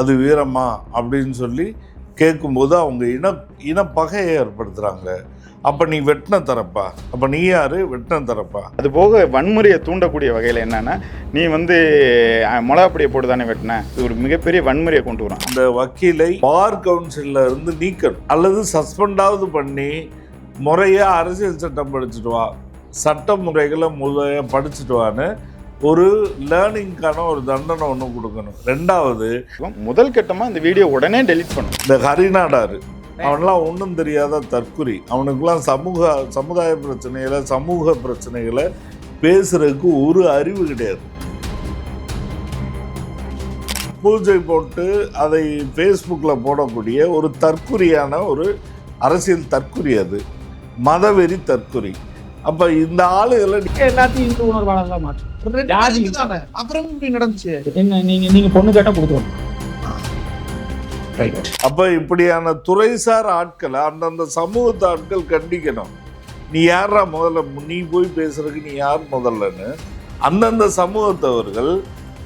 அது வீரமா அப்படின்னு சொல்லி கேட்கும்போது அவங்க இன இனப்பகையை ஏற்படுத்துகிறாங்க அப்போ நீ வெட்டின தரப்பா? அப்போ நீ யாரு? வெட்டின தரப்பா? அது போக வன்முறையை தூண்டக்கூடிய வகையில் என்னன்னா நீ வந்து மிளகாப்பொடியை போட்டு தானே வெட்டின? இது ஒரு மிகப்பெரிய வன்முறையை கொண்டு வரும். அந்த வக்கீலை பார் கவுன்சிலில் இருந்து நீக்கணும். அல்லது சஸ்பெண்டாவது பண்ணி முறையாக அரசியல் சட்டம் படிச்சுட்டு வா. சட்ட முறைகளை முறையாக படிச்சுட்டு வான்னு ஒரு லேர்னிங்க்கான ஒரு தண்டனை ஒன்று கொடுக்கணும். ரெண்டாவது முதல் கட்டமாக இந்த வீடியோ உடனே டெலீட் பண்ணும் இந்த ஹரிநாடாரு அவன்லாம் ஒன்றும் தெரியாத தற்குறி. அவனுக்குலாம் சமூக சமுதாய பிரச்சனைகளை சமூக பிரச்சனைகளை பேசுறதுக்கு ஒரு அறிவு கிடையாது. பூஜை போட்டு அதை ஃபேஸ்புக்கில் போடக்கூடிய ஒரு தற்குறியான ஒரு அரசியல் தற்குறி அது. மதவெறி தற்குறி. அப்போ இந்த ஆளுகளை எல்லாத்தையும் இந்து உணர்வாளர்களா மாற்றும். அப்புறம் இப்படி நடந்துச்சு. என்ன நீங்க நீங்க பொண்ணு கேட்டா கொடுத்துருவோம் ரைட் அப்போ இப்படியான துறைசார் ஆட்களை அந்தந்த சமூகத்து ஆட்கள் கண்டிக்கணும். நீ யாரா முதல்ல? நீ போய் பேசுறதுக்கு நீ யார் முதல்லன்னு அந்தந்த சமூகத்தவர்கள்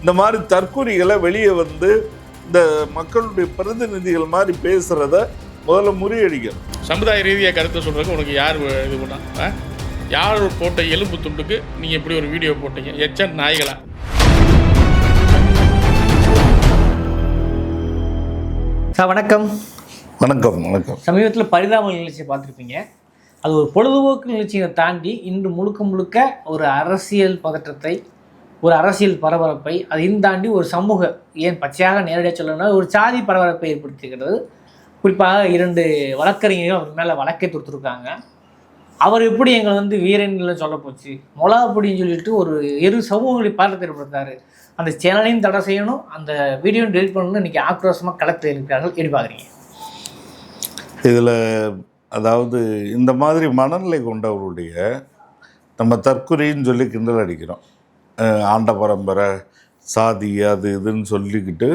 இந்த மாதிரி தற்குறிகளை வெளியே வந்து இந்த மக்களுடைய பிரதிநிதிகள் மாதிரி பேசுறத முதல்ல முறியடிக்கணும். சமுதாய ரீதியாக கருத்தை சொல்கிறதுக்கு உனக்கு யார் இது பண்ணா? யார் போட்ட எலும்பு துண்டுக்கு நீங்கள் இப்படி ஒரு வீடியோ போட்டீங்க? எச்ச நாய்களா? சார் வணக்கம். வணக்கம் வணக்கம். சமீபத்தில் பரிதாப நிகழ்ச்சியை பார்த்துருப்பீங்க. அது ஒரு பொழுதுபோக்கு நிகழ்ச்சியை தாண்டி இன்று முழுக்க முழுக்க ஒரு அரசியல் பதற்றத்தை ஒரு அரசியல் பரபரப்பை அதையும் தாண்டி ஒரு சமூக ஏன் பச்சையாக நேரடியாக சொல்லணும்னா ஒரு சாதி பரபரப்பை ஏற்படுத்திக்கிறது குறிப்பாக இரண்டு வழக்கறிஞர்கள் அவர் மேலே வழக்கை தொடுத்துருக்காங்க. அவர் எப்படி எங்களை வந்து வீரன்களை சொல்ல போச்சு? மொளாப்படின்னு சொல்லிட்டு ஒரு இரு சமூகங்களை பாரத்தை ஏற்படுத்தாரு அந்த சேனலையும் தடை செய்யணும் அந்த வீடியோவும் டெலிட் பண்ணணும்னு இன்றைக்கி ஆக்ரோஷமாக களத்தில் இருக்கிறார்கள். எதிர்பார்க்குறீங்க இதில் அதாவது இந்த மாதிரி மனநிலை கொண்டவருடைய நம்ம தற்கொலைன்னு சொல்லி கிண்டல் அடிக்கிறோம். ஆண்ட பரம்பரை சாதி அது இதுன்னு சொல்லிக்கிட்டு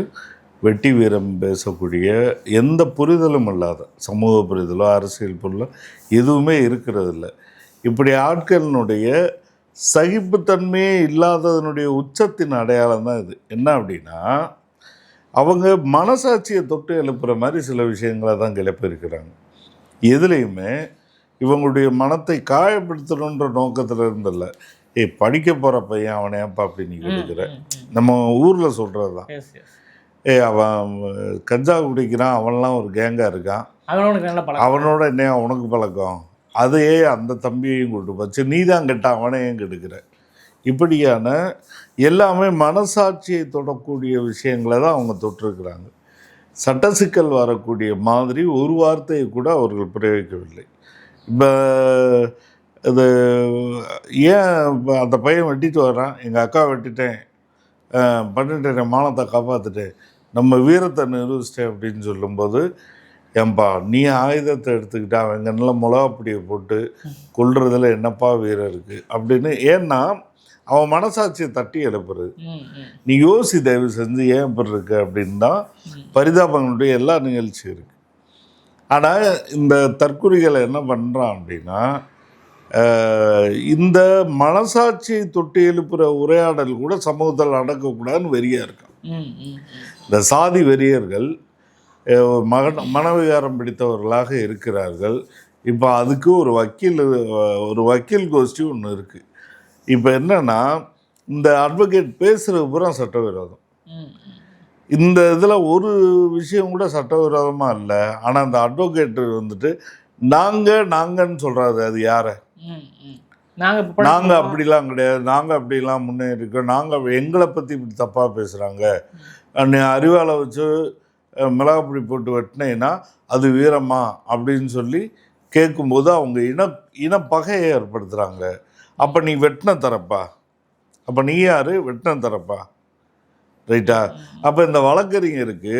வெட்டி வீரம் பேசக்கூடிய எந்த புரிதலும் இல்லாத சமூக புரிதலோ அரசியல் புரிதலோ எதுவுமே இருக்கிறது இல்லை இப்படி ஆட்களினுடைய சகிப்புத்தன்மையே இல்லாததனுடைய உச்சத்தின் அடையாளம் தான் இது. என்ன அப்படின்னா அவங்க மனசாட்சியை தொட்டு எழுப்புற மாதிரி சில விஷயங்களை தான் கிளப்பியிருக்கிறாங்க. எதுலேயுமே இவங்களுடைய மனத்தை காயப்படுத்தணுன்ற நோக்கத்தில் இருந்தல்ல. ஏய் படிக்க போகிற பையன் அவனை ஏன்ப்பா அப்படி நீ எடுக்கிற நம்ம ஊரில் சொல்கிறது தான் ஏய் அவன் கஞ்சா குடிக்கிறான் அவன்லாம் ஒரு கேங்காக இருக்கான். அவனோட நல்ல பழக்கம். அவனோட என்ன உனக்கு பழக்கம்? அதையே அந்த தம்பியையும் கூட்டு போச்சு நீ தான் கெட்ட அவனை ஏன் கெடுக்கிற இப்படியான எல்லாமே மனசாட்சியை தொடக்கூடிய விஷயங்களை தான் அவங்க தொட்டிருக்கிறாங்க. சட்ட சிக்கல் வரக்கூடிய மாதிரி ஒரு வார்த்தையை கூட அவர்கள் பிரயோகிக்கவில்லை. இப்போ இது ஏன் அந்த பையன் வெட்டிட்டு வரான் எங்கள் அக்கா வெட்டிட்டேன். பண்ணிட்டேன் மானத்தை காப்பாற்றிட்டேன் நம்ம வீரத்தை நிரூபிச்சிட்டேன் அப்படின்னு சொல்லும்போது ஏன்பா நீ ஆயுதத்தை எடுத்துக்கிட்டு அவன் நல்ல மிளகாப்பொடியை போட்டு கொல்றதுல என்னப்பா வீரம் இருக்குது அப்படின்னு ஏன்னா அவன் மனசாட்சியை தட்டி எழுப்புறது. நீ யோசி தயவு செஞ்சு ஏன் இப்படி இருக்கு அப்படின்னு தான் பரிதாபங்களுடைய எல்லா நிகழ்ச்சியும் இருக்கு. ஆனால் இந்த தற்குறிகளை என்ன பண்ணுறான் அப்படின்னா இந்த மனசாட்சியை தொட்டு எழுப்புற உரையாடல் கூட சமூகத்தில் நடக்கக்கூடாதுன்னு வெறியா இருக்கான். இந்த சாதி வெறியர்கள் மகன் மனவிகாரம் பிடித்தவர்களாக இருக்கிறார்கள். இப்போ அதுக்கு ஒரு வக்கீல் ஒரு வக்கீல் கோஷ்டி ஒன்று இருக்குது இப்போ என்னென்னா இந்த அட்வொகேட் பேசுகிறது பூரா சட்டவிரோதம். இந்த இதில் ஒரு விஷயம் கூட சட்டவிரோதமாக இல்லை. ஆனால் அந்த அட்வொகேட் வந்துட்டு நாங்கள் நாங்கன்னு சொல்கிறாரு அது யாரை? நாங்கள் நாங்கள் அப்படிலாம் கிடையாது. நாங்கள் அப்படிலாம் முன்னேறிக்கோம் நாங்கள் எங்களை பற்றி இப்படி தப்பாக பேசுகிறாங்க நீ அறிவாலை வச்சு அஹ், மிளகாப்பொடி போட்டு வெட்டினேன்னா அது வீரமா அப்படின்னு சொல்லி கேட்கும்போது அவங்க இன இனப்பகையை ஏற்படுத்துகிறாங்க அப்போ நீ வெட்டின தரப்பா? அப்போ நீ யார்? வெட்டின தரப்பா? ரைட்டா? அப்போ இந்த வழக்கறிஞருக்கு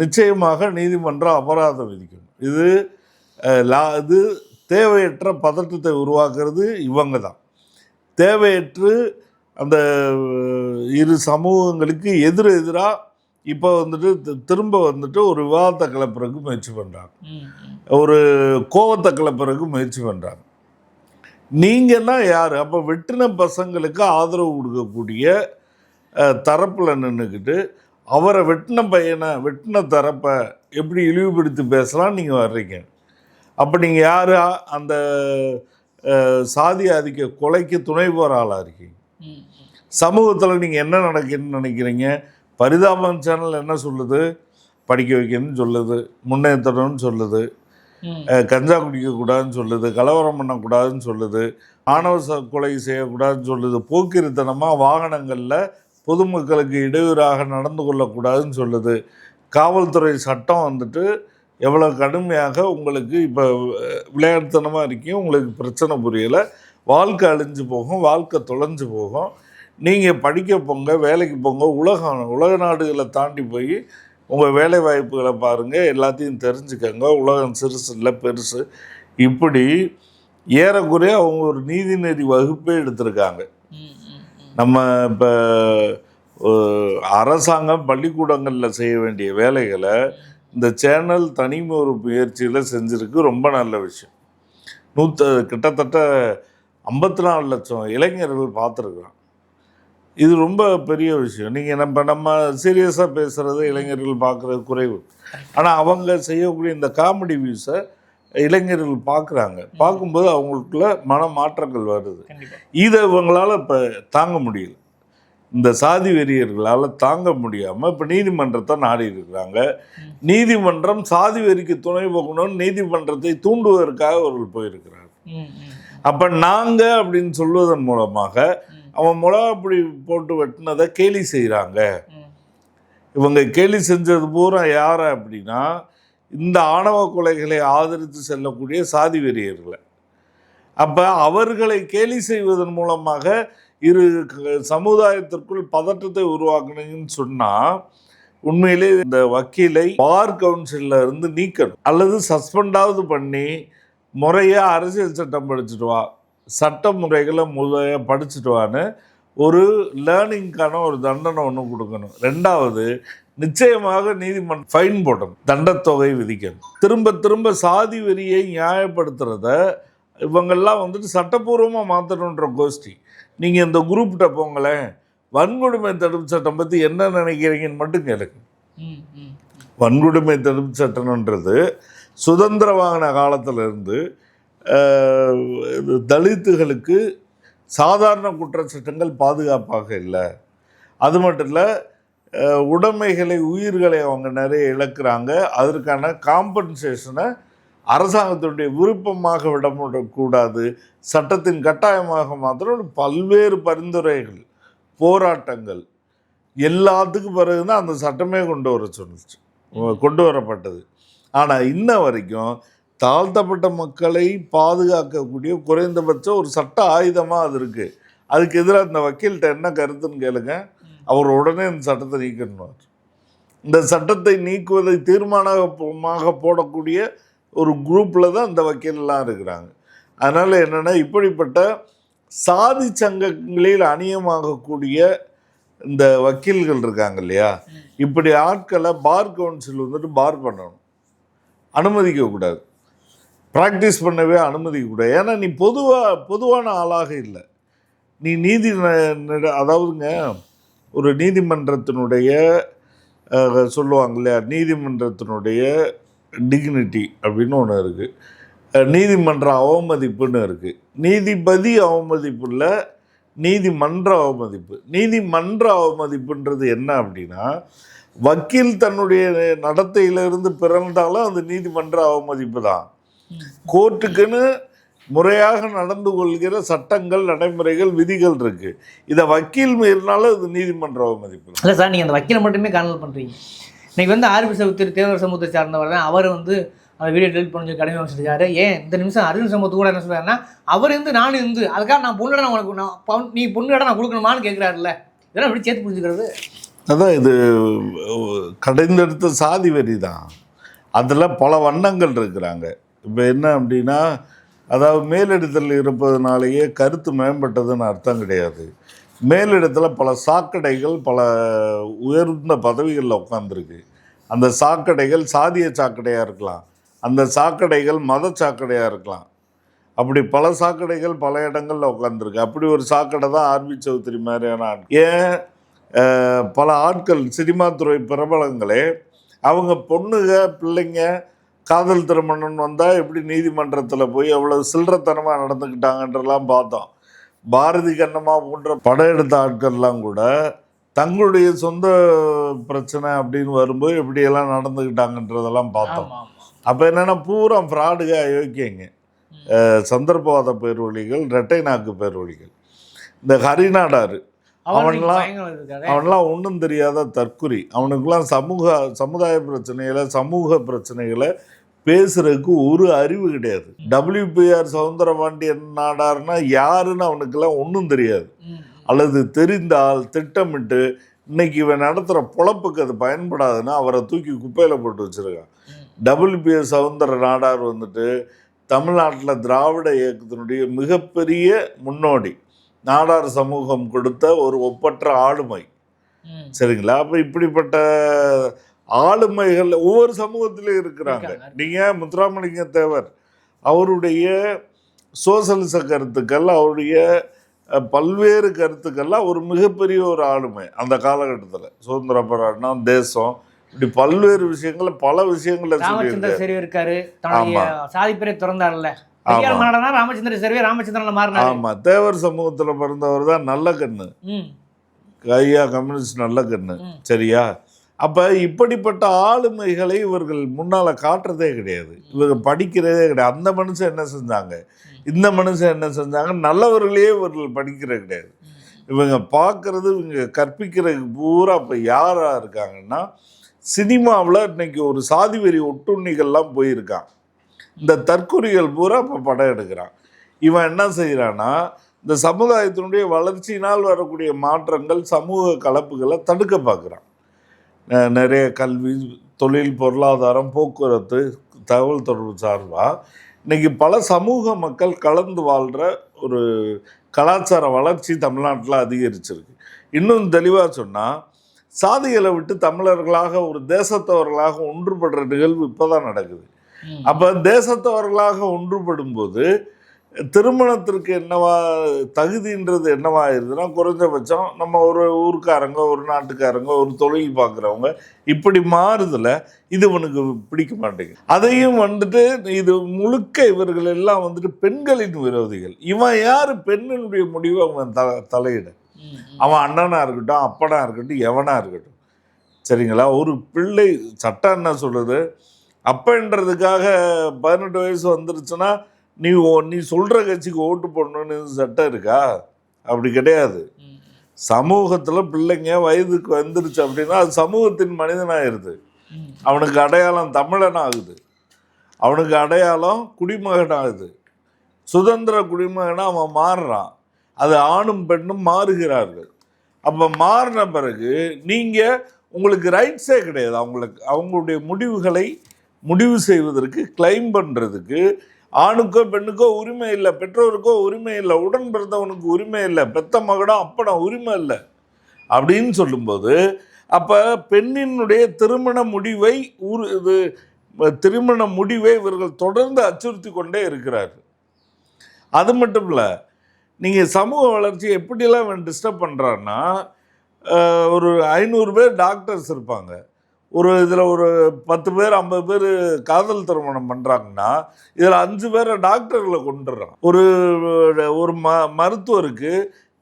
நிச்சயமாக நீதிமன்றம் அபராதம் விதிக்கணும். இது லா இது தேவையற்ற பதட்டத்தை உருவாக்குறது இவங்க தான் தேவையற்று அந்த இரு சமூகங்களுக்கு எதிர் எதிராக இப்போ வந்துட்டு திரும்ப வந்துட்டு ஒரு விவாதத்தை கிளப்புறதுக்கு முயற்சி பண்ணுறாங்க. ஒரு கோவத்தை கிளப்புறதுக்கு முயற்சி பண்ணுறாங்க நீங்கன்னா யார்? அப்போ வெட்டின பசங்களுக்கு ஆதரவு கொடுக்கக்கூடிய தரப்பில் நின்றுக்கிட்டு அவரை வெட்டின பையனை வெட்டின தரப்பை எப்படி இழிவுபடுத்தி பேசலாம் நீங்கள் வர்றீங்க. அப்போ நீங்கள் யார்? அந்த சாதி ஆதிக்க கொலைக்கு துணை போகிற ஆளாக இருக்கீங்க. சமூகத்தில் நீங்கள் என்ன நடக்குதுன்னு நினைக்கிறீங்க? பரிதாபம் சேனல் என்ன சொல்லுது? படிக்க வைக்கணும்னு சொல்லுது. முன்னேற்றணும்னு சொல்லுது. கஞ்சா குடிக்கக்கூடாதுன்னு சொல்லுது. கலவரம் பண்ணக்கூடாதுன்னு சொல்லுது. ஆணவ கொலை செய்யக்கூடாதுன்னு சொல்லுது. போக்கிரித்தனமாக வாகனங்களில் பொதுமக்களுக்கு இடையூறாக நடந்து கொள்ளக்கூடாதுன்னு சொல்லுது. காவல்துறை சட்டம் வந்துட்டு எவ்வளோ கடுமையாக உங்களுக்கு இப்போ விளையாட்டுத்தனமாக இருக்கீங்க உங்களுக்கு பிரச்சனை புரியலை. வாழ்க்கை அழிஞ்சு போகும் வாழ்க்கை தொலைஞ்சு போகும். நீங்கள் படிக்க போங்க வேலைக்கு போங்க உலகம் உலக நாடுகளை தாண்டி போய் உங்கள் வேலை வாய்ப்புகளை பாருங்கள் எல்லாத்தையும் தெரிஞ்சுக்கங்க. உலகம் சிறுசு இல்லை பெருசு. இப்படி ஏறக்குறைய அவங்க ஒரு நீதிநெறி வகுப்பே எடுத்திருக்காங்க. நம்ம இப்போ அரசாங்கம் பள்ளிக்கூடங்களில் செய்ய வேண்டிய வேலைகளை இந்த சேனல் தனி ஒரு முயற்சியில் செஞ்சுருக்கு ரொம்ப நல்ல விஷயம். நூற்ற கிட்டத்தட்ட ஐம்பத்தி நாலு லட்சம் இளைஞர்கள் பார்த்துருக்குறோம் இது ரொம்ப பெரிய விஷயம். நீங்கள் நம்ம நம்ம சீரியஸாக பேசுகிறது இளைஞர்கள் பார்க்குறது குறைவு. ஆனால் அவங்க செய்யக்கூடிய இந்த காமெடி வியூஸை இளைஞர்கள் பார்க்குறாங்க. பார்க்கும்போது அவங்களுக்குள்ள மன மாற்றங்கள் வருது. இதை இவங்களால் இப்போ தாங்க முடியல. இந்த சாதி வெறியர்களால் தாங்க முடியாமல் இப்போ நீதிமன்றத்தை நாடி இருக்கிறாங்க நீதிமன்றம் சாதி வெறிக்கு துணை போகணும்னு நீதிமன்றத்தை தூண்டுவதற்காக அவர்கள் போயிருக்கிறார். அப்போ நாங்கள் அப்படின்னு சொல்வதன் மூலமாக அவன் மிளகாப்பொடி போட்டு வெட்டினதை கேலி செய்கிறாங்க. இவங்க கேலி செஞ்சது பூரா யாரை அப்படின்னா இந்த ஆணவ கொலைகளை ஆதரித்து செல்லக்கூடிய சாதி வெறியர்களை. அப்போ அவர்களை கேலி செய்வதன் மூலமாக இரு க- சமுதாயத்திற்குள் பதற்றத்தை உருவாக்குனீங்கன்னு சொன்னால் உண்மையிலே இந்த வக்கீலை பார் கவுன்சிலில் இருந்து நீக்கணும். அல்லது சஸ்பெண்டாவது பண்ணி முறையாக அரசியல் சட்டம் படிச்சுட்டு வா சட்ட முறைகளை முறையாக படிச்சுட்டு வான்னு ஒரு லேர்னிங்க்கான ஒரு தண்டனை ஒன்று கொடுக்கணும். ரெண்டாவது நிச்சயமாக நீதிமன்றம் ஃபைன் போடணும். தண்டத்தொகை விதிக்கணும். திரும்ப திரும்ப சாதி வெறியை நியாயப்படுத்துறத இவங்கெல்லாம் வந்துட்டு சட்டப்பூர்வமாக மாற்றணுன்ற கோஷ்டி. நீங்கள் இந்த குரூப்கிட்ட போங்களேன். வன்கொடுமை தடுப்பு சட்டம் பற்றி என்ன நினைக்கிறீங்கன்னு மட்டும் கேளுங்க. வன்கொடுமை தடுப்பு சட்டம்ன்றது சுதந்திர வாங்கின காலத்திலிருந்து தலித்துகளுக்கு சாதாரண குற்றச்சட்டங்கள் பாதுகாப்பாக இல்லை. அது மட்டும் இல்லை உடைமைகளை உயிர்களை அவங்க நிறைய இழக்கிறாங்க. அதற்கான காம்பன்சேஷனை அரசாங்கத்தினுடைய விருப்பமாக விடக்கூடாது சட்டத்தின் கட்டாயமாக மாத்திரம் பல்வேறு பரிந்துரைகள் போராட்டங்கள் எல்லாத்துக்கும் பிறகு தான் அந்த சட்டமே கொண்டு வர சொன்னுச்சு. கொண்டு வரப்பட்டது. ஆனால் இன்ன வரைக்கும் தாழ்த்தப்பட்ட மக்களை பாதுகாக்கக்கூடிய குறைந்தபட்ச ஒரு சட்ட ஆயுதமாக அது இருக்குது அதுக்கு எதிராக இந்த வக்கீல்கிட்ட என்ன கருத்துன்னு கேளுங்க. அவர் உடனே இந்த சட்டத்தை நீக்கணுவார் இந்த சட்டத்தை நீக்குவதை தீர்மானமாக போடக்கூடிய ஒரு குரூப்பில் தான் இந்த வக்கீல்லாம் இருக்கிறாங்க. அதனால் என்னென்னா இப்படிப்பட்ட சாதி சங்கங்களில் அநியமாகக்கூடிய இந்த வக்கீல்கள் இருக்காங்க இல்லையா? இப்படி ஆட்களை பார் கவுன்சில் வந்துட்டு பார் பண்ணணும். அனுமதிக்கக்கூடாது ப்ராக்டிஸ் பண்ணவே அனுமதிக்கக்கூடாது ஏன்னா நீ பொதுவாக பொதுவான ஆளாக இல்லை. நீ நீதி நட- அதாவதுங்க ஒரு நீதிமன்றத்தினுடைய சொல்லுவாங்க இல்லையா? நீதிமன்றத்தினுடைய டிக்னிட்டி அப்படின்னு ஒன்று இருக்குது நீதிமன்ற அவமதிப்புன்னு இருக்குது நீதிபதி அவமதிப்பில் நீதிமன்ற அவமதிப்பு. நீதிமன்ற அவமதிப்புன்றது என்ன அப்படின்னா வக்கீல் தன்னுடைய நடத்தையிலிருந்து பிறந்தாலும் அது நீதிமன்ற அவமதிப்பு தான். கோர்ட்டுக்குன்னு முறையாக நடந்து கொள்கிற சட்டங்கள் நடைமுறைகள் விதிகள் இருக்கு. இதை வக்கீல் மீறினாலும் அது நீதிமன்ற அவமதிப்பு இல்லை சார் நீங்கள் அந்த வக்கீலை மட்டுமே காணல் பண்ணுறீங்க இன்னைக்கு வந்து ஆர்பி சமுத்திர தேவர் சமூகத்தை சார்ந்தவர் தான். அவர் வந்து அந்த வீடியோ டெலிட் பண்ணி சொல்லி கடுமையாக ஏன்? இந்த நிமிஷம் அருண் சமூகத்து கூட என்ன சொல்கிறாருன்னா அவர் இருந்து நானும் இருந்து அதுக்காக நான் பொண்ணு இடம் உனக்கு நான் நீ பொண்ணு இடம் நான் கொடுக்கணுமான்னு கேட்குறாருல்ல இதெல்லாம் எப்படி சேர்த்து புரிஞ்சுக்கிறது? அதான் இது கடைந்தெடுத்த சாதி வரி தான் அதில் பல வண்ணங்கள் இருக்கிறாங்க. இப்போ என்ன அப்படின்னா அதாவது மேலிடத்தில் இருப்பதனாலேயே கருத்து மேம்பட்டதுன்னு அர்த்தம் கிடையாது. மேலிடத்தில் பல சாக்கடைகள் பல உயர்ந்த பதவிகளில் உட்காந்துருக்கு அந்த சாக்கடைகள் சாதிய சாக்கடையாக இருக்கலாம். அந்த சாக்கடைகள் மத சாக்கடையாக இருக்கலாம். அப்படி பல சாக்கடைகள் பல இடங்களில் உட்காந்துருக்கு அப்படி ஒரு சாக்கடை தான் ஆர்பி சௌத்ரி மாதிரியான ஆட்கள் ஏன்? பல ஆட்கள் சினிமா துறை பிரபலங்களே அவங்க பொண்ணுங்க பிள்ளைங்க காதல் திருமணம் வந்தால் எப்படி நீதிமன்றத்தில் போய் அவ்வளோ சில்லறத்தனமாக நடந்துக்கிட்டாங்கன்றலாம் பார்த்தோம். பாரதி கண்ணம்மா போன்ற படம் எடுத்த ஆட்கள்லாம் கூட தங்களுடைய சொந்த பிரச்சனை அப்படின்னு வரும்போது எப்படியெல்லாம் நடந்துக்கிட்டாங்கன்றதெல்லாம் பார்த்தோம். அப்போ என்னென்னா பூரா ஃப்ராடுக அயோக்கியங்க சந்தர்ப்பவாத பேர்வழிகள் இரட்டை நாக்கு பேர்வழிகள். இந்த ஹரிநாடாரு அவன் அவன்லாம் அவன்லாம் ஒன்றும் தெரியாத தற்குறி. அவனுக்குலாம் சமூக சமுதாய பிரச்சனைகளை சமூக பிரச்சனைகளை பேசுறதுக்கு ஒரு அறிவு கிடையாது. டபிள்யூபிஆர் சவுந்தரபாண்டியன் நாடார்னா யாருன்னு அவனுக்கெல்லாம் ஒன்றும் தெரியாது. அல்லது தெரிந்தால் திட்டமிட்டு இன்னைக்கு இவன் நடத்துகிற பொழப்புக்கு அது பயன்படாதுன்னா அவரை தூக்கி குப்பையில் போட்டு வச்சிருக்கான். டபிள்யூபிஎஸ் சவுந்தர நாடார் வந்துட்டு தமிழ்நாட்டில் திராவிட இயக்கத்தினுடைய மிகப்பெரிய முன்னோடி. நாடார் சமூகம் கொடுத்த ஒரு ஒப்பற்ற ஆளுமை. சரிங்களா? அப்போ இப்படிப்பட்ட ஆளுமைகள் ஒவ்வொரு சமூகத்திலையும் இருக்கிறாங்க. நீங்கள் முத்துராமலிங்க தேவர் அவருடைய சோசலிச கருத்துக்கள் அவருடைய பல்வேறு கருத்துக்கள்லாம் ஒரு மிகப்பெரிய ஒரு ஆளுமை அந்த காலகட்டத்தில். சுதந்திர போராட்டம் தேசம் இப்படி பல்வேறு விஷயங்கள பல விஷயங்களை ராமச்சந்திர செருவி இருக்காரு. சாதிப்பேரை திறந்தார்ல ராமச்சந்திர செருவி ராமச்சந்திரன்ல மாறினாரு. ஆமாம் தேவர் சமூகத்தில் பிறந்தவர் தான் நல்ல கண்ணு. ஐயா கம்யூனிஸ்ட் நல்ல கண்ணு. சரியா? அப்போ இப்படிப்பட்ட ஆளுமைகளை இவர்கள் முன்னால் காட்டுறதே கிடையாது. இவங்க படிக்கிறதே கிடையாது. அந்த மனுஷன் என்ன செஞ்சாங்க? இந்த மனுஷன் என்ன செஞ்சாங்க? நல்லவர்களையே இவர்கள் படிக்கிறது கிடையாது. இவங்க பார்க்குறது இவங்க கற்பிக்கிறதுக்கு பூரா இப்போ யாராக இருக்காங்கன்னா சினிமாவில் இன்னைக்கு ஒரு சாதி வெறி ஒட்டுண்ணிகள்லாம் போயிருக்கான். இந்த தற்கொலைகள் பூரா இப்போ படம் எடுக்கிறான். இவன் என்ன செய்கிறான்னா இந்த சமுதாயத்தினுடைய வளர்ச்சியினால் வரக்கூடிய மாற்றங்கள் சமூக கலப்புகளை தடுக்க பார்க்குறான். நிறைய கல்வி தொழில் பொருளாதாரம் போக்குவரத்து தகவல் தொடர்பு சார்பாக இன்னைக்கு பல சமூக மக்கள் கலந்து வாழ்கிற ஒரு கலாச்சார வளர்ச்சி தமிழ்நாட்டில் அதிகரிச்சிருக்கு இன்னும் தெளிவாக சொன்னால் சாதிகளை விட்டு தமிழர்களாக ஒரு தேசத்தவர்களாக ஒன்றுபடுற நிகழ்வு இப்போ தான் நடக்குது. அப்போ தேசத்தவர்களாக ஒன்றுபடும் போது திருமணத்திற்கு என்னவா தகுதின்றது என்னவா ஆயிருதுன்னா குறைஞ்சபட்சம் நம்ம ஒரு ஊருக்காரங்க ஒரு நாட்டுக்காரங்க ஒரு தொழில் பார்க்குறவங்க இப்படி மாறுதுல இது இவனுக்கு பிடிக்க மாட்டேங்குது. அதையும் வந்துட்டு இது முழுக்க இவர்கள் எல்லாம் வந்துட்டு பெண்களின் விரோதிகள். இவன் யார்? பெண்ணினுடைய முடிவு அவன் த தலையிட. அவன் அண்ணனா இருக்கட்டும் அப்பனா இருக்கட்டும் எவனா இருக்கட்டும். சரிங்களா? ஒரு பிள்ளை சட்டம் என்ன சொல்லுது அப்பன்றதுக்காக பதினெட்டு வயசு வந்துருச்சுன்னா நீ ஓ- நீ சொல்கிற கட்சிக்கு ஓட்டு போடணும்னு சட்டம் இருக்கா? அப்படி கிடையாது. சமூகத்தில் பிள்ளைங்க வயதுக்கு வந்துருச்சு அப்படின்னா அது சமூகத்தின் மனிதனாயிருது. அவனுக்கு அடையாளம் தமிழன் ஆகுது அவனுக்கு அடையாளம் குடிமகன் ஆகுது சுதந்திர குடிமகனாக அவன் மாறுறான். அது ஆணும் பெண்ணும் மாறுகிறார்கள். அப்போ மாறின பிறகு நீங்கள் உங்களுக்கு ரைட்ஸே கிடையாது. அவங்களுக்கு அவங்களுடைய முடிவுகளை முடிவு செய்வதற்கு கிளைம் பண்ணுறதுக்கு ஆணுக்கோ பெண்ணுக்கோ உரிமை இல்லை பெற்றோருக்கோ உரிமை இல்லை உடன் பிறந்தவனுக்கு உரிமை இல்லை பெத்த மகனோ அப்படம் உரிமை இல்லை அப்படின்னு சொல்லும்போது அப்போ பெண்ணினுடைய திருமண முடிவை உரு இது திருமண முடிவை இவர்கள் தொடர்ந்து அச்சுறுத்தி கொண்டே இருக்கிறார். அது மட்டும் இல்லை நீங்கள் சமூக வளர்ச்சி எப்படியெல்லாம் டிஸ்டர்ப் பண்ணுறான்னா ஒரு ஐநூறு பேர் டாக்டர்ஸ் இருப்பாங்க. ஒரு இதில் ஒரு பத்து பேர் ஐம்பது பேர் காதல் திருமணம் பண்ணுறாங்கன்னா இதில் அஞ்சு பேரை டாக்டர்களை கொண்டுறான் ஒரு ஒரு ம மருத்துவருக்கு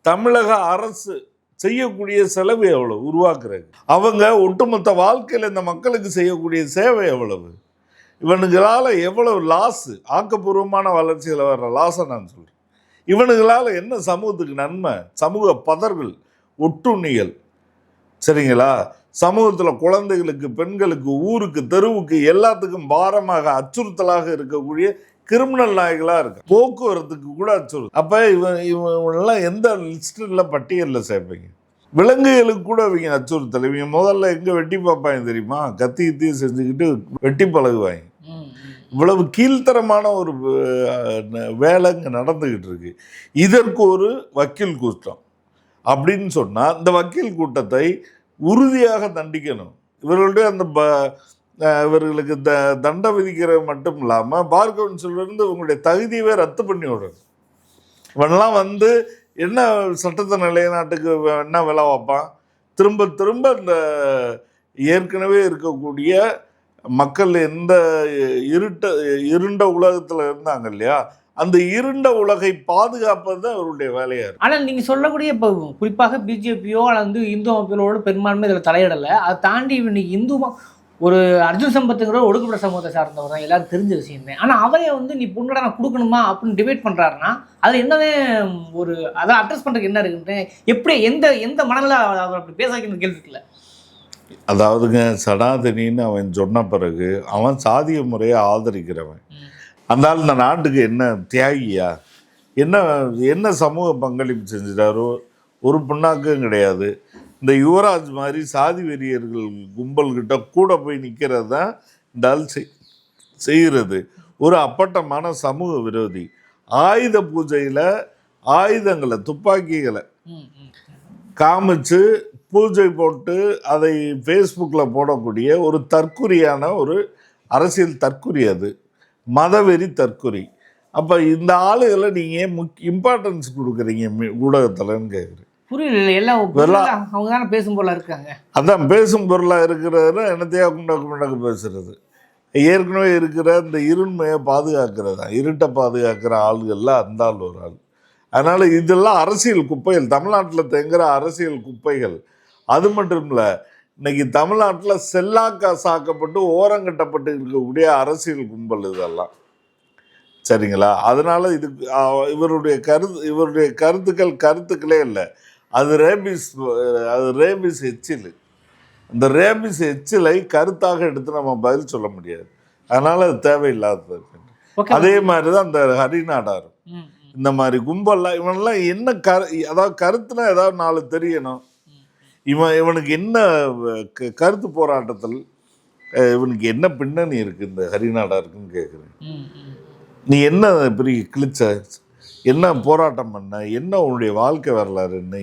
தமிழக அரசு செய்யக்கூடிய செலவு எவ்வளவு? உருவாக்குறது அவங்க ஒட்டுமொத்த வாழ்க்கையில் இந்த மக்களுக்கு செய்யக்கூடிய சேவை எவ்வளவு? இவனுங்களால் எவ்வளவு லாஸு ஆக்கப்பூர்வமான வளர்ச்சியில் வர்ற லாஸை நான் சொல்கிறேன் இவனுங்களால் என்ன சமூகத்துக்கு நன்மை? சமூக பதர்கள் ஒட்டுண்ணிகள் சரிங்களா? சமூகத்தில் குழந்தைகளுக்கு பெண்களுக்கு ஊருக்கு தெருவுக்கு எல்லாத்துக்கும் பாரமாக அச்சுறுத்தலாக இருக்கக்கூடிய கிரிமினல் நாய்களாக இருக்கு. போக்குவரத்துக்கு கூட அச்சுறுத்தல் அப்போ இவன் இவனெல்லாம் எந்த லிஸ்ட்டில் பட்டியலில் சேர்ப்பீங்க? விலங்குகளுக்கு கூட இவங்க அச்சுறுத்தல். இவங்க முதல்ல எங்கே வெட்டி பார்ப்பாங்க தெரியுமா? கத்தி கத்தியும் செஞ்சுக்கிட்டு வெட்டி பழகுவாங்க. இவ்வளவு கீழ்த்தரமான ஒரு வேலை இங்கே நடந்துக்கிட்டு இருக்கு. இதற்கு ஒரு வக்கீல் கூட்டம். அப்படின்னு சொன்னால் இந்த வக்கீல் கூட்டத்தை உறுதியாக தண்டிக்கணும். இவர்களுடைய அந்த ப இவர்களுக்கு த தண்டை விதிக்கிறது மட்டும் இல்லாமல் பார் கவுன்சிலிருந்து உங்களுடைய தகுதியவே ரத்து பண்ணி விடணும். இவனெல்லாம் வந்து என்ன சட்டத்தை நிலைநாட்டுக்கு இவன் என்ன விலை வைப்பான்? திரும்ப திரும்ப இந்த ஏற்கனவே இருக்கக்கூடிய மக்கள் எந்த இருட்ட இருண்ட உலகத்தில் இருந்தாங்க இல்லையா? அந்த இருண்ட உலகை பாதுகாப்பது தான் அவருடைய வேலையா இருக்கு. ஆனால் நீங்கள் சொல்லக்கூடிய இப்போ குறிப்பாக பிஜேபியோ அல்லது வந்து இந்து அமைப்புகளோட பெரும்பான்மை இதில் தலையிடலை. அதை தாண்டி இன்னைக்கு இந்து ஒரு அர்ஜுன் சம்பத்துங்கிற ஒடுக்கப்பட்ட சமூகத்தை சார்ந்தவர் தான். எல்லாரும் தெரிஞ்ச விஷயம். தான் ஆனால் அவரே வந்து நீ பொண்ணுடா நான் கொடுக்கணுமா அப்படின்னு டிபேட் பண்ணுறாருன்னா அது என்னவே ஒரு அதை அட்ரஸ் பண்ணுறதுக்கு என்ன இருக்குன்னு எப்படி எந்த எந்த மனநில அவர் அப்படி பேச கேள்வி இருக்குல்ல. அதாவதுங்க சனாதனின்னு அவன் சொன்ன பிறகு அவன் சாதிய முறையை ஆதரிக்கிறவன். அந்த ஆள் இந்த நாட்டுக்கு என்ன தியாகியா? என்ன என்ன சமூக பங்களிப்பு செஞ்சிட்டாரோ? ஒரு புண்ணாக்கும் கிடையாது. இந்த யுவராஜ் மாதிரி சாதி வெறியர்கள் கும்பல்கிட்ட கூட போய் நிற்கிறது தான் இந்த ஆள் செய் செய்கிறது. ஒரு அப்பட்டமான சமூக விரோதி. ஆயுத பூஜையில் ஆயுதங்களை துப்பாக்கிகளை காமிச்சு பூஜை போட்டு அதை ஃபேஸ்புக்கில் போடக்கூடிய ஒரு தற்குறியான ஒரு அரசியல் தற்குறி அது. மதவெறி தற்குறி அப்போ இந்த ஆளுகளை நீங்கள் முக் இம்பார்ட்டன்ஸ் கொடுக்குறீங்க ஊடகத்தில்ன்னு கேட்குறேன் புரியல எல்லாம் அவங்க தானே பேசும் போல இருக்காங்க. அதான் பேசும் பொருளாக இருக்கிறதுனா என்னத்தையா குண்டக்கு முண்டக்கு பேசுறது. ஏற்கனவே இருக்கிற இந்த இருண்மையை பாதுகாக்கிறது தான். இருட்டை பாதுகாக்கிற ஆளுகளில் அந்த ஆள் ஒரு ஆள். அதனால் இதெல்லாம் அரசியல் குப்பைகள் தமிழ்நாட்டில் தேங்குற அரசியல் குப்பைகள். அது மட்டும் இல்லை இன்னைக்கு தமிழ்நாட்டில் செல்லாக்கா சாக்கப்பட்டு ஓரங்கட்டப்பட்டு இருக்கக்கூடிய அரசியல் கும்பல் இதெல்லாம். சரிங்களா? அதனால இதுக்கு ஆ, இவருடைய கருத்து இவருடைய கருத்துக்கள் கருத்துக்களே இல்லை. அது ரேபிஸ் அது ரேபிஸ் எச்சில். இந்த ரேபிஸ் எச்சிலை கருத்தாக எடுத்து நம்ம பதில் சொல்ல முடியாது. அதனால அது தேவையில்லாதது. அதே மாதிரி தான் இந்த ஹரிநாடார் ம் ம். இந்த மாதிரி கும்பல்லாம் இவனெல்லாம் என்ன கரு அதாவது கருத்துனா ஏதாவது நாலு தெரியணும். இவன் இவனுக்கு என்ன கருத்து போராட்டத்தில் இவனுக்கு என்ன பின்னணி இருக்கு இந்த ஹரிநாடாருக்குன்னு கேட்குறேன் ம் ம். நீ என்ன பெரிய கிழிச்ச? என்ன போராட்டம் பண்ண? என்ன உன்னுடைய வாழ்க்கை வரலாறு? என்ன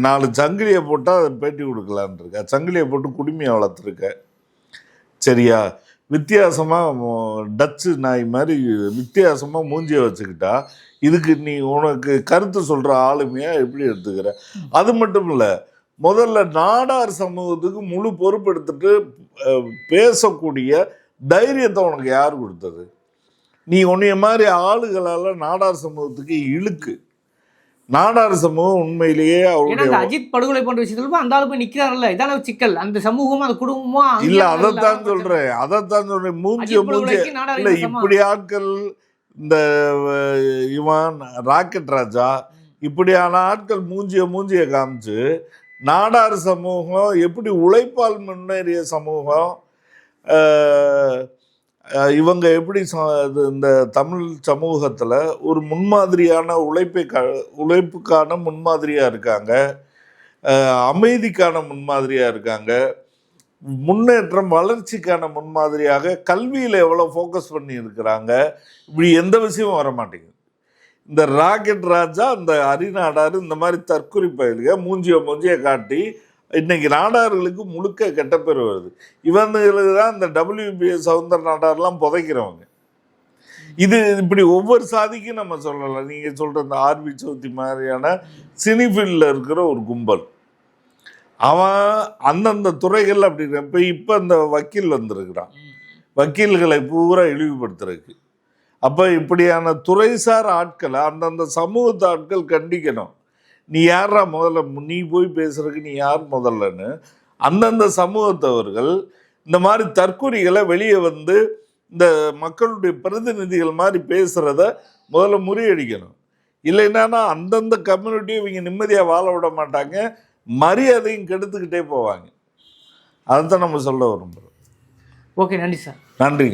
நாலு சங்கிலியை போட்டால் பேட்டி கொடுக்கலான்னு இருக்க. சங்கிலியை போட்டு குடுமையை வளர்த்துருக்க. சரியா? வித்தியாசமாக டச்சு நாய் மாதிரி வித்தியாசமாக மூஞ்சியை வச்சுக்கிட்டா இதுக்கு நீ உனக்கு கருத்து சொல்கிற ஆளுமையாக எப்படி எடுத்துக்கிற? அது மட்டும் இல்லை முதல்ல நாடார் சமூகத்துக்கு முழு பொறுப்பெடுத்துட்டு அஹ், பேசக்கூடிய தைரியத்தை உனக்கு யார் கொடுத்தது? நீ உன்னைய மாதிரி ஆளுகளால் நாடார் சமூகத்துக்கு இழுக்கு. நாடார் சமூகம் உண்மையிலேயே அவருடைய அஜித் படுகொலை போன்ற விஷயத்துல அந்த ஆளு போய் நிக்கிறாருல்ல? இதான சிக்கல். அந்த சமூகமும் அந்த குடும்பமும் இல்ல. அதைத்தான் சொல்றேன். அதைத்தான் சொல்றேன். மூஞ்சிய மூஞ்சிய இல்ல. இப்படி ஆட்கள் இந்த இவன் ராக்கெட் ராஜா இப்படியான ஆட்கள் மூஞ்சிய மூஞ்சிய காமிச்சு நாடார் சமூகம் எப்படி உழைப்பால் முன்னேறிய சமூகம் இவங்க எப்படி ச- இது இந்த தமிழ் சமூகத்தில் ஒரு முன்மாதிரியான உழைப்பை க உழைப்புக்கான முன்மாதிரியாக இருக்காங்க. அமைதிக்கான முன்மாதிரியாக இருக்காங்க. முன்னேற்றம் வளர்ச்சிக்கான முன்மாதிரியாக கல்வியில் எவ்வளோ ஃபோக்கஸ் பண்ணி இருக்கிறாங்க இப்படி எந்த விஷயமும் வர மாட்டேங்குது இந்த ராக்கெட் ராஜா இந்த அரிநாடார் இந்த மாதிரி தற்குறி பயிலுக மூஞ்சிய மூஞ்சிய காட்டி இன்னைக்கு நாடார்களுக்கு முழுக்க கெட்ட பேர் வருது. இவங்களுக்கு தான் இந்த டபிள்யூபிஎஸ் சவுந்தர நாடார்லாம் புதைக்கிறவங்க. இது இப்படி ஒவ்வொரு சாதிக்கும் நம்ம சொல்லலாம். நீங்கள் சொல்கிற இந்த ஆர்பி சௌத்தி மாதிரியான சினிஃபீல்டில் இருக்கிற ஒரு கும்பல். அவன் அந்தந்த துறைகள் அப்படி இப்போ இப்போ இந்த வக்கீல் வந்திருக்கிறான். வக்கீல்களை பூரா இழிவுபடுத்துறதுக்கு. அப்போ இப்படியான துறைசார் ஆட்களை அந்தந்த சமூகத்து ஆட்கள் கண்டிக்கணும். நீ யாரா முதல்ல? நீ போய் பேசுறதுக்கு நீ யார் முதல்லன்னு? அந்தந்த சமூகத்தவர்கள் இந்த மாதிரி தற்கொலைகளை வெளியே வந்து இந்த மக்களுடைய பிரதிநிதிகள் மாதிரி பேசுகிறத முதல்ல முறியடிக்கணும். இல்லைன்னா அந்தந்த கம்யூனிட்டியும் இவங்க நிம்மதியாக வாழ விட மாட்டாங்க. மரியாதையும் கெடுத்துக்கிட்டே போவாங்க. அதைத்தான் நம்ம சொல்ல விரும்புகிறோம் ஓகே நன்றி சார். நன்றிங்க.